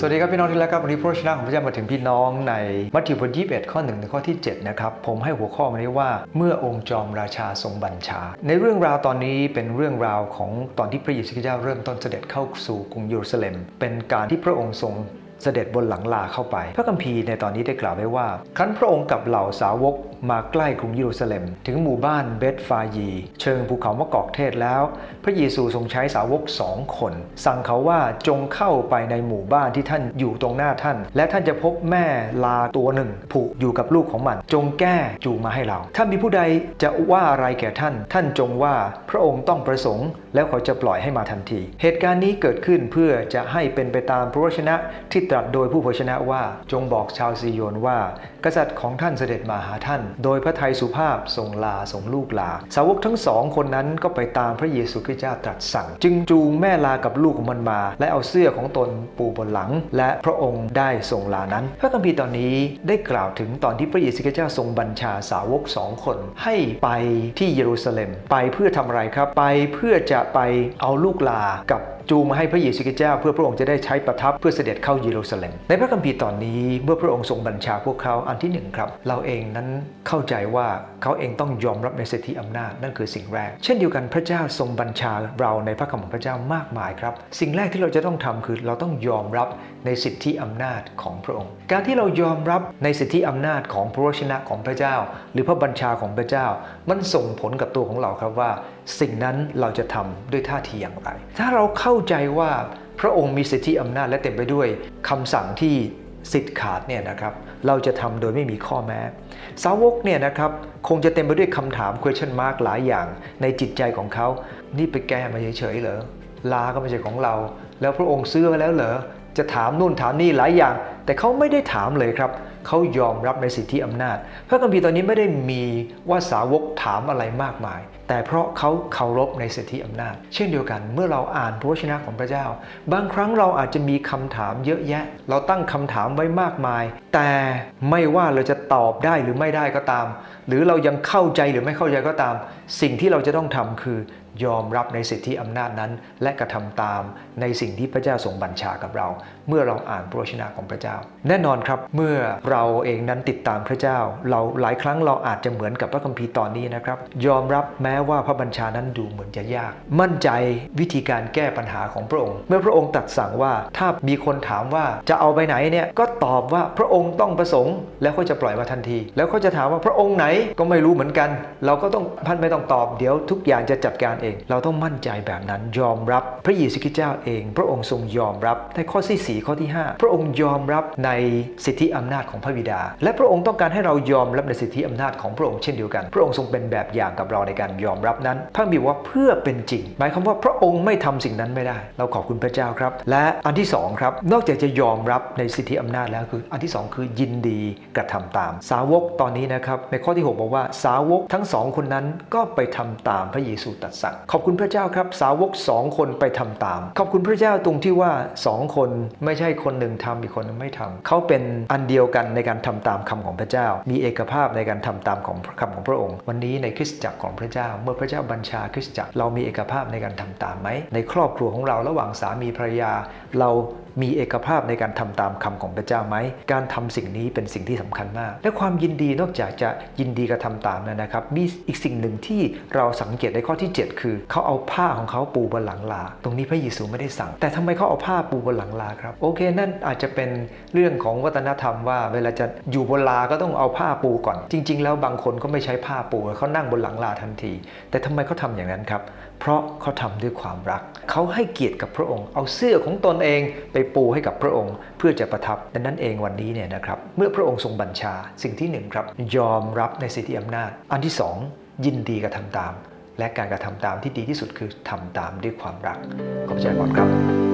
สวัสดีครับพี่น้องที่รักครับวันนี้พระชนะของพระเจ้ามาถึงพี่น้องในมัทธิวบทที่21ข้อ1ถึงข้อที่7นะครับผมให้หัวข้อมานี้ว่าเมื่อองค์จอมราชาทรงบัญชา ในเรื่องราวตอนนี้เป็นเรื่องราวของตอนที่พระเยซูคริสต์เจ้าเริ่มต้นเสด็จเข้าสู่กรุงเยรูซาเล็ม เป็นการที่พระองค์ทรงเสด็จบนหลังลาเข้าไป พระคัมภีร์ในตอนนี้ได้กล่าวไว้ว่า ครั้นพระองค์กับเหล่าสาวกมาใกล้กรุงเยรูซาเล็ม ถึงหมู่บ้านเบธฟายี เชิงภูเขามะกอกเทศแล้ว พระเยซูทรงใช้สาวกสองคน สั่งเขาว่าจงเข้าไปในหมู่บ้านที่ท่านอยู่ตรงหน้าท่าน และท่านจะพบแม่ลาตัวหนึ่ง ผูกอยู่กับลูกของมัน จงแก้จูงมาให้เราถ้ามีผู้ใดจะว่าอะไรแก่ท่าน ท่านจงว่าพระองค์ต้องประสงค์ แล้วเขาจะปล่อยให้มาทันที เหตุการณ์นี้เกิดขึ้นเพื่อจะให้เป็นไปตามพระวจนะที่ตรัสโดยผู้เผยชนะว่าจงบอกชาวซีโยนว่ากษัตริย์ของท่านเสด็จมาหาท่าน โดยพระทัยสุภาพทรงลาทรงลูกลา สาวกทั้งสองคนนั้นก็ไปตามพระเยซูคริสต์เจ้าตรัสสั่ง จึงจูงแม่ลากับลูกของมันมา และเอาเสื้อของตนปูบนหลัง และพระองค์ได้ทรงลานั้น พระคัมภีร์ตอนนี้ได้กล่าวถึงตอนที่พระเยซูคริสต์เจ้าทรงบัญชาสาวกสองคน ให้ไปที่เยรูซาเล็ม ไปเพื่อทำอะไรครับ ไปเพื่อจะไปเอาลูกลากับ จูงมาให้พระเยซูคริสต์เจ้า เพื่อพระองค์จะได้ใช้ประทับเพื่อเสด็จเข้าเยรูซาเล็ม ในพระคัมภีร์ตอนนี้เมื่อพระองค์ทรงบัญชาพวกเขาอันที่หนึ่งครับเราเองนั้นเข้าใจว่าเขาเองต้องยอมรับในสิทธิอำนาจนั่นคือสิ่งแรก เช่นเดียวกันพระเจ้าทรงบัญชาเราในพระคำของพระเจ้ามากมายครับ สิ่งแรกที่เราจะต้องทำคือเราต้องยอมรับในสิทธิอำนาจของพระองค์ การที่เรายอมรับในสิทธิอำนาจของพระวจนะของพระเจ้า หรือพระบัญชาของพระเจ้า มันส่งผลกับตัวของเราครับว่า สิ่งนั้นเราจะทำด้วยท่าทีอย่างไร ถ้าเราเข้าใจว่าพระองค์มีสิทธิอำนาจและเต็มไปด้วยคำสั่งที่สิทธิ์ขาดเนี่ยนะครับ เราจะทำโดยไม่มีข้อแม้ สาวกเนี่ยนะครับคงจะเต็มไปด้วยคำถาม question mark หลายอย่างในจิตใจของเขา นี่ไปแก้มาเฉยๆเหรอ ลาก็ไม่ใช่ของเรา แล้วพระองค์ซื้อไว้แล้วเหรอ จะถามนู่นถามนี่หลายอย่าง แต่เขาไม่ได้ถามเลยครับ เขายอมรับในสิทธิอำนาจ พระคัมภีร์ตอนนี้ไม่ได้มีว่าสาวกถามอะไรมากมาย แต่เพราะเขาเคารพในสิทธิอำนาจ เช่นเดียวกันเมื่อเราอ่านพระวจนะของพระเจ้า บางครั้งเราอาจจะมีคำถามเยอะแยะ เราตั้งคำถามไว้มากมาย แต่ไม่ว่าเราจะตอบได้หรือไม่ได้ก็ตาม หรือเรายังเข้าใจหรือไม่เข้าใจก็ตาม สิ่งที่เราจะต้องทำคือยอมรับในสิทธิอำนาจนั้น และกระทำตามในสิ่งที่พระเจ้าทรงบัญชากับเรา เมื่อเราอ่านพระวจนะของพระเจ้า แน่นอนครับเมื่อเราเองนั้นติดตามพระเจ้า เราหลายครั้งเราอาจจะเหมือนกับพระคัมภีร์ตอนนี้นะครับ ยอมรับแม้ว่าพระบัญชานั้นดูเหมือนจะยาก มั่นใจวิธีการแก้ปัญหาของพระองค์ เมื่อพระองค์ตัดสั่งว่าถ้ามีคนถามว่าจะเอาไปไหนเนี่ยก็ตอบว่าพระองค์ต้องประสงค์ แล้วก็จะปล่อยมาทันที แล้วเขาจะถามว่าพระองค์ไหนก็ไม่รู้เหมือนกัน เราก็ต้องท่านไม่ต้องตอบเดี๋ยวทุกอย่างจะจัดการเอง เราต้องมั่นใจแบบนั้นยอมรับพระเยซูคริสต์เจ้าเอง พระองค์ทรงยอมรับในข้อที่4ข้อที่ 5 พระองค์ยอมรับในสิทธิอำนาจของพระบิดา และพระองค์ต้องการให้เรายอมรับในสิทธิอำนาจของพระองค์เช่นเดียวกัน พระองค์ทรงเป็นแบบอย่างกับเราในการยอมรับนั้นพระบิดาว่าเพื่อเป็นจริง หมายความว่าพระองค์ไม่ทำสิ่งนั้นไม่ได้ เราขอบคุณพระเจ้าครับ และอันที่สองครับนอกจากจะยอมรับในสิทธิอำนาจแล้วคือ อันที่สองคือยินดีกระทำตาม สาวกตอนนี้นะครับในข้อที่ 6 บอกว่าสาวกทั้งสองคนนั้นก็ไปทำตามพระเยซูตรัสสั่งขอบคุณพระเจ้าครับ สาวกสองคนไปทำตาม ขอบคุณพระเจ้าตรงที่ว่าสองคนไม่ใช่คนหนึ่งทำอีกคนนึงไม่ทำเขาเป็นอันเดียวกันในการทำตามคำของพระเจ้า มีเอกภาพในการทำตามของคำของพระองค์ วันนี้ในคริสตจักรของพระเจ้า เมื่อพระเจ้าบัญชาคริสตจักรเรามีเอกภาพในการทำตามไหมในครอบครัวของเราระหว่างสามีภรรยา เรามีเอกภาพในการทำตามคำของพระเจ้าไหม การทำสิ่งนี้เป็นสิ่งที่สำคัญมาก และความยินดีนอกจากจะยินดีกระทำตามนั้นนะครับ มีอีกสิ่งหนึ่งที่เราสังเกตในข้อที่ 7 คือ เขาเอาผ้าของเขาปูบนหลังลา ตรงนี้พระเยซูไม่ได้สั่ง แต่ทำไมเขาเอาผ้าปูบนหลังลาครับ โอเค นั่นอาจจะเป็นเรื่องของวัฒนธรรมว่าเวลาจะอยู่บนลาก็ต้องเอาผ้าปูก่อน จริง ๆ แล้วบางคนก็ไม่ใช้ผ้าปูเขานั่งบนหลังลาทันที แต่ทำไมเขาทำอย่างนั้นครับ เพราะเขาทำด้วยความรัก เขาให้เกียรติกับพระองค์ เอาเสื้อของตนเองไปปูให้กับพระองค์ เพื่อจะประทับดังนั้นเองวันนี้เนี่ยนะครับเมื่อพระองค์ทรงบัญชาสิ่งที่หนึ่งครับยอมรับในสิทธิอำนาจ อันที่สองยินดีกระทำตาม และการกระทำตามที่ดีที่สุดคือทำตามด้วยความรักขอบใจก่อนครับ